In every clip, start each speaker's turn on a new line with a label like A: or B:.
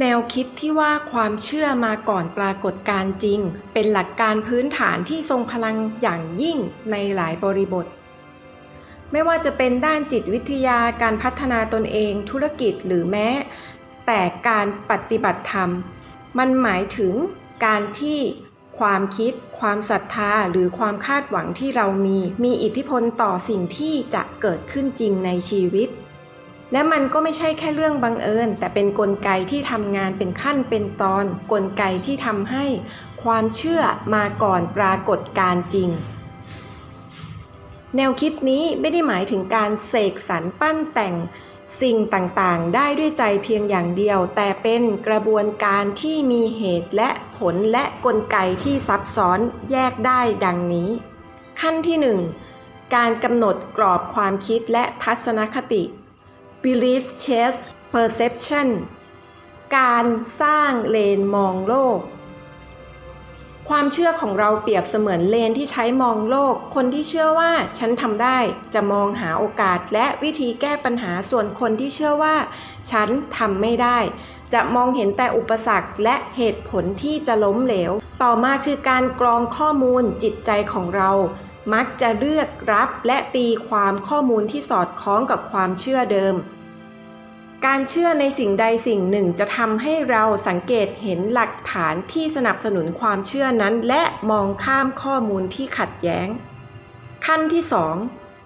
A: แนวคิดที่ว่าความเชื่อมาก่อนปรากฏการจริง เป็นหลักการพื้นฐานที่ทรงพลังอย่างยิ่งในหลายบริบท ไม่ว่าจะเป็นด้านจิตวิทยาการพัฒนาตนเองธุรกิจหรือแม้ แต่การปฏิบัติธรรม มันหมายถึงการที่ความคิด ความศรัทธาหรือความคาดหวังที่เรามี มีอิทธิพลต่อสิ่งที่จะเกิดขึ้นจริงในชีวิต และมันก็ไม่ใช่แค่เรื่องบังเอิญ แต่เป็นนกลไกที่ทำงานเป็นขั้นเป็นตอน กลไกที่ทำให้ความเชื่อมาก่อนปรากฏการจริง แนวคิดนี้ไม่ได้หมายถึงการเสกสรรปั้นแต่งสิ่งต่างๆ ได้ด้วยใจเพียงอย่างเดียว แต่เป็นกระบวนการที่มีเหตุและผลและกลไกที่ซับซ้อนแยกได้ดังนี้ ขั้นที่ 1 การกำหนดกรอบความคิดและทัศนคติ belief shapes perception การสร้างเลนมองโลก ความเชื่อของเราเปรียบเสมือนเลนที่ใช้มองโลก คนที่เชื่อว่าฉันทำได้จะมองหาโอกาสและวิธีแก้ปัญหาส่วนคนที่เชื่อว่า ฉันทำไม่ได้ จะมองเห็นแต่อุปสรรคและเหตุผลที่จะล้มเหลว ต่อมาคือการกรองข้อมูลจิตใจของเรามักจะเลือกรับและตีความข้อมูลที่สอดคล้องกับความเชื่อเดิม การเชื่อในสิ่งใดสิ่งหนึ่งจะทำให้เราสังเกตเห็นหลักฐานที่สนับสนุนความเชื่อนั้น และมองข้ามข้อมูลที่ขัดแย้ง ขั้นที่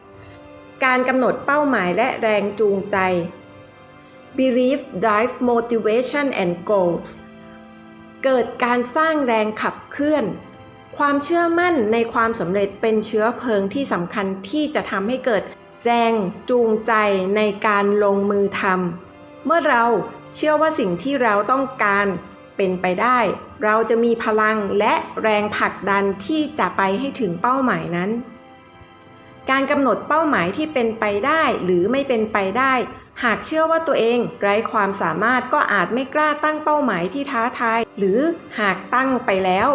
A: 2 การกำหนดเป้าหมายและแรงจูงใจ belief drive motivation and goals เกิดการสร้างแรงขับเคลื่อน ความเชื่อมั่นในความสำเร็จเป็นเชื้อเพลิงที่สำคัญที่จะทำให้เกิด แรงจูงใจในการลงมือทำเมื่อเราเชื่อว่าสิ่งที่เราต้องการเป็นไปได้ เราจะมีพลังและแรงผลักดันที่จะไปให้ถึงเป้าหมายนั้น การกำหนดเป้าหมายที่เป็นไปได้หรือไม่เป็นไปได้ หากเชื่อว่าตัวเองไร้ความสามารถก็อาจไม่กล้าตั้งเป้าหมายที่ท้าทาย หรือหากตั้งไปแล้ว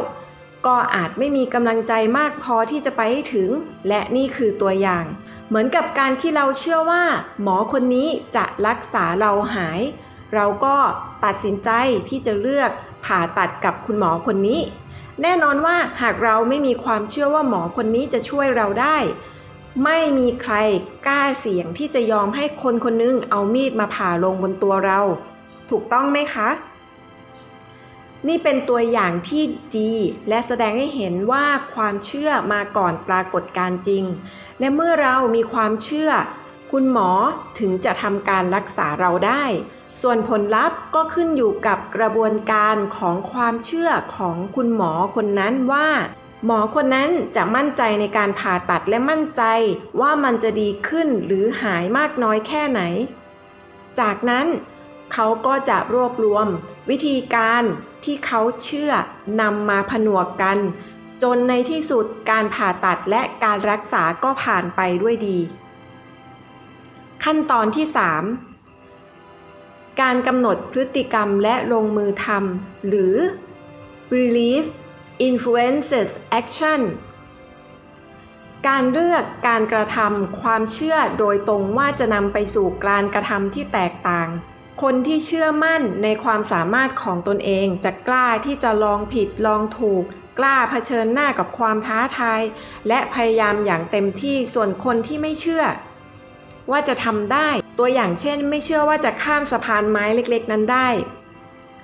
A: ก็อาจไม่มีกำลังใจมากพอที่จะไปให้ถึง และนี่คือตัวอย่าง เหมือนกับการที่เราเชื่อว่า หมอคนนี้จะรักษาเราหาย เราก็ตัดสินใจที่จะเลือกผ่าตัดกับคุณหมอคนนี้ แน่นอนว่าหากเราไม่มีความเชื่อว่าหมอคนนี้จะช่วยเราได้ ไม่มีใครกล้าเสี่ยงที่จะยอมให้คนคนนึงเอามีดมาผ่าลงบนตัวเรา ถูกต้องไหมคะ นี่เป็นตัวอย่างที่ดีและแสดงให้เห็นว่าความเชื่อมาก่อนปรากฏการจริง และเมื่อเรามีความเชื่อ คุณหมอถึงจะทำการรักษาเราได้ ส่วนผลลัพธ์ก็ขึ้นอยู่กับกระบวนการของความเชื่อของคุณหมอคนนั้นว่า หมอคนนั้นจะมั่นใจในการผ่าตัดและมั่นใจว่ามันจะดีขึ้นหรือหายมากน้อยแค่ไหน จากนั้น เขาก็จะรวบรวมวิธีการที่เขาเชื่อนำมาผนวกกัน จนในที่สุดการผ่าตัดและการรักษาก็ผ่านไปด้วยดี ขั้นตอนที่ 3 การกำหนดพฤติกรรมและลงมือทำหรือ belief influences action การเลือกการกระทำความเชื่อโดยตรงว่าจะนำไปสู่การกระทำที่แตกต่าง คนที่เชื่อมั่นในความสามารถของตนเองจะกล้าที่จะลองผิดลองถูก กล้าเผชิญหน้ากับความท้าทาย และพยายามอย่างเต็มที่ส่วนคนที่ไม่เชื่อ ว่าจะทำได้ ตัวอย่างเช่น ไม่เชื่อว่าจะข้ามสะพานไม้เล็กๆ นั้นได้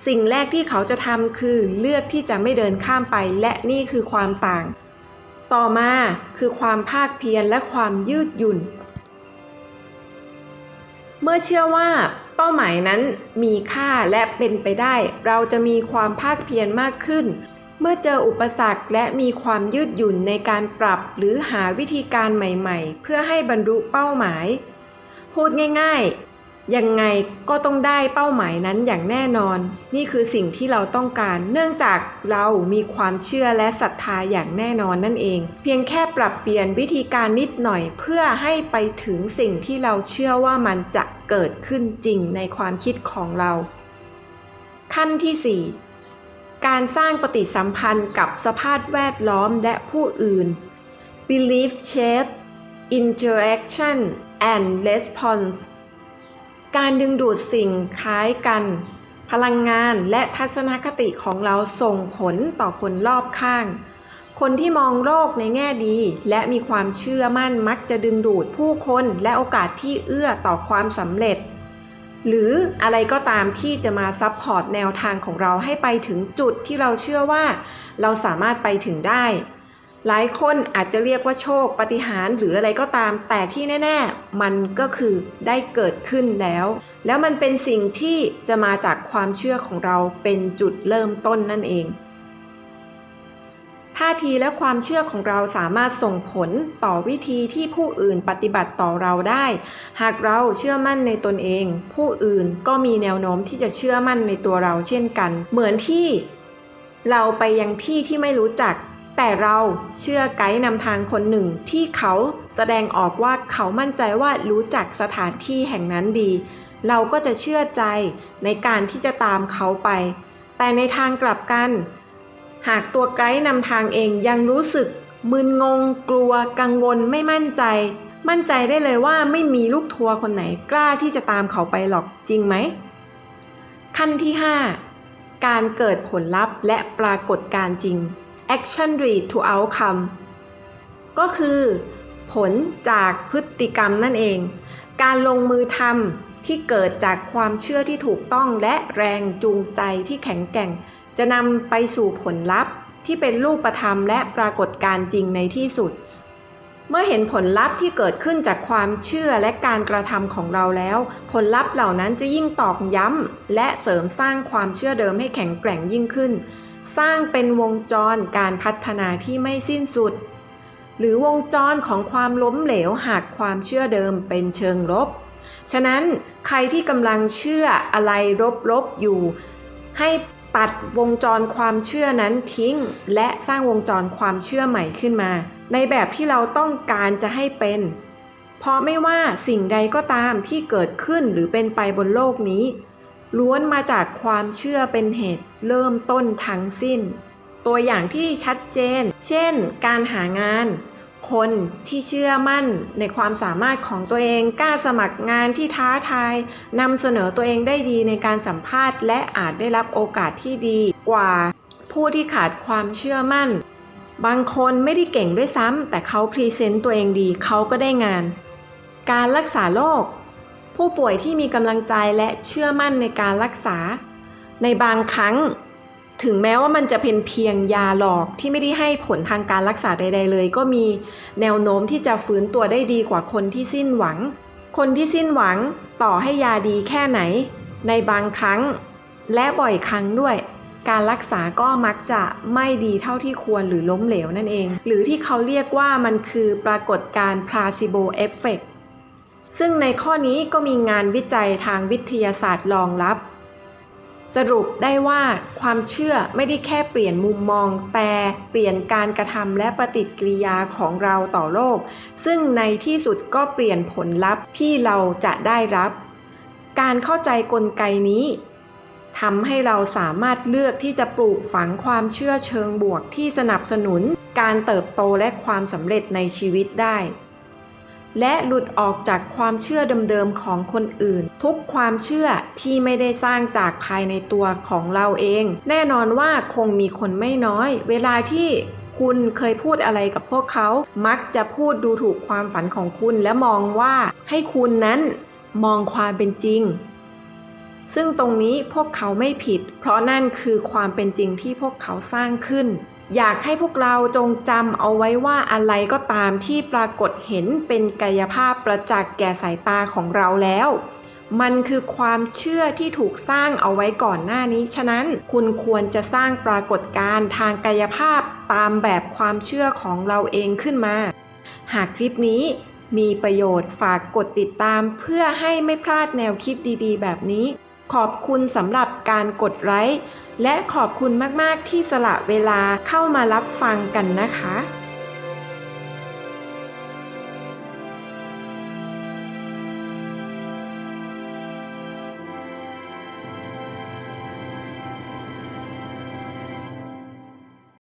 A: สิ่งแรกที่เขาจะทำคือเลือกที่จะไม่เดินข้ามไป และนี่คือความต่าง ต่อมาคือความภาคเพียรและความยืดหยุ่น เมื่อเชื่อว่า ป้าหมายนั้นมีค่าและเป็นไปได้ เราจะมีความภาคเพียรมากขึ้น เมื่อเจออุปสรรคและมีความยืดหยุ่นในการปรับหรือหาวิธีการใหม่ ๆ เพื่อให้บรรลุเป้าหมาย พูดง่าย ๆ ยังไงก็ต้องได้เป้าหมายนั้นอย่างแน่นอน นี่คือสิ่งที่เราต้องการ เนื่องจากเรามีความเชื่อและศรัทธาอย่างแน่นอนนั่นเอง เพียงแค่ปรับเปลี่ยนวิธีการนิดหน่อย เพื่อให้ไปถึงสิ่งที่เราเชื่อว่ามันจะเกิดขึ้นจริงในความคิดของเรา ขั้นที่ 4 การสร้างปฏิสัมพันธ์กับสภาพแวดล้อมและผู้อื่น belief shape interaction and response การดึงดูดสิ่งคล้ายกัน พลังงานและทัศนคติของเราส่งผลต่อคนรอบข้าง คนที่มองโลกในแง่ดี และมีความเชื่อมั่นมักจะดึงดูดผู้คนและโอกาสที่เอื้อต่อความสำเร็จ หรืออะไรก็ตามที่จะมาซับพอร์ตแนวทางของเราให้ไปถึงจุดที่เราเชื่อว่า เราสามารถไปถึงได้ หลายคนอาจจะเรียกว่าโชคปฏิหารหรืออะไรก็ตาม แต่ที่แน่ ๆ มันก็คือได้เกิดขึ้นแล้ว แล้วมันเป็นสิ่งที่จะมาจากความเชื่อของเราเป็นจุดเริ่มต้นนั่นเองท่าทีและความเชื่อของเราสามารถส่งผลต่อวิธีที่ผู้อื่นปฏิบัติต่อเราได้ หากเราเชื่อมั่นในตนเอง ผู้อื่นก็มีแนวโน้มที่จะเชื่อมั่นในตัวเราเช่นกัน เหมือนที่เราไปยังที่ที่ไม่รู้จัก แต่เราเชื่อไกด์นำทางคนหนึ่งที่เขาแสดงออกว่าเขามั่นใจว่ารู้จักสถานที่แห่งนั้นดี เราก็จะเชื่อใจในการที่จะตามเขาไป แต่ในทางกลับกัน หากตัวไกด์นำทางเองยังรู้สึกมึนงง กลัว กังวลไม่มั่นใจ มั่นใจได้เลยว่าไม่มีลูกทัวร์คนไหนกล้าที่จะตามเขาไปหรอกจริงไหม ขั้นที่ 5 การเกิดผลลัพธ์และปรากฏการจริง action lead to outcome ก็คือผลจากพฤติกรรมนั่นเอง การลงมือทำที่เกิดจากความเชื่อที่ถูกต้องและแรงจูงใจที่แข็งแกร่ง จะนำไปสู่ผลลัพธ์ที่เป็นรูปธรรมและปรากฏการจริงในที่สุด เมื่อเห็นผลลัพธ์ที่เกิดขึ้นจากความเชื่อและการกระทำของเราแล้ว ผลลัพธ์เหล่านั้นจะยิ่งตอกย้ำและเสริมสร้างความเชื่อเดิมให้แข็งแกร่งยิ่งขึ้น สร้างเป็นวงจรการพัฒนาที่ไม่สิ้นสุด หรือวงจรของความล้มเหลวหากความเชื่อเดิมเป็นเชิงลบ ฉะนั้นใครที่กำลังเชื่ออะไรลบๆอยู่ ให้ตัดวงจรความเชื่อนั้นทิ้ง และสร้างวงจรความเชื่อใหม่ขึ้นมา ในแบบที่เราต้องการจะให้เป็น เพราะไม่ว่าสิ่งใดก็ตามที่เกิดขึ้นหรือเป็นไปบนโลกนี้ ล้วนมาจากความเชื่อเป็นเหตุเริ่มต้นทั้งสิ้น ตัวอย่างที่ชัดเจน เช่น การหางาน คนที่เชื่อมั่นในความสามารถของตัวเองกล้าสมัครงานที่ท้าทายนำเสนอตัวเองได้ดีในการสัมภาษณ์ และอาจได้รับโอกาสที่ดีกว่า ผู้ที่ขาดความเชื่อมั่น บางคนไม่ได้เก่งด้วยซ้ำแต่เขาพรีเซนต์ตัวเองดีเขาก็ได้งาน การรักษาโรค ผู้ป่วยที่มีกำลังใจและเชื่อมั่นในการรักษา ในบางครั้ง ถึงแม้ว่ามันจะเป็นเพียงยาหลอกที่ไม่ได้ให้ผลทางการรักษาใด ๆ เลย ก็มีแนวโน้มที่จะฟื้นตัวได้ดีกว่าคนที่สิ้นหวัง คนที่สิ้นหวังต่อให้ยาดีแค่ไหน ในบางครั้ง และบ่อยครั้งด้วยการรักษาก็มักจะไม่ดีเท่าที่ควรหรือล้มเหลวนั่นเอง หรือที่เขาเรียกว่ามันคือปรากฏการณ์ placebo effect ซึ่งในข้อนี้ก็มีงานวิจัยทางวิทยาศาสตร์รองรับ สรุปได้ว่าความเชื่อไม่ได้แค่เปลี่ยนมุมมอง แต่เปลี่ยนการกระทำและปฏิกิริยาของเราต่อโลก ซึ่งในที่สุดก็เปลี่ยนผลลัพธ์ที่เราจะได้รับ การเข้าใจกลไกนี้ทำให้เราสามารถเลือกที่จะปลูกฝังความเชื่อเชิงบวกที่สนับสนุน การเติบโตและความสำเร็จในชีวิตได้ และหลุดออกจากความเชื่อเดิมๆของคนอื่น ทุกความเชื่อที่ไม่ได้สร้างจากภายในตัวของเราเอง แน่นอนว่าคงมีคนไม่น้อย เวลาที่คุณเคยพูดอะไรกับพวกเขา มักจะพูดดูถูกความฝันของคุณและมองว่าให้คุณนั้นมองความเป็นจริง ซึ่งตรงนี้พวกเขาไม่ผิด เพราะนั่นคือความเป็นจริงที่พวกเขาสร้างขึ้น อยากให้พวกเราจงจำเอาไว้ว่าอะไรก็ตามที่ปรากฏเห็นเป็นกายภาพประจักษ์แก่สายตาของเราแล้ว มันคือความเชื่อที่ถูกสร้างเอาไว้ก่อนหน้านี้ ฉะนั้นคุณควรจะสร้างปรากฏการณ์ทางกายภาพตามแบบความเชื่อของเราเองขึ้นมา หากคลิปนี้มีประโยชน์ฝากกดติดตามเพื่อให้ไม่พลาดแนวคิดดีๆ แบบนี้ ขอบคุณสำหรับการกดไลค์และขอบคุณมาก ๆ ที่สละเวลาเข้ามารับฟังกันนะคะ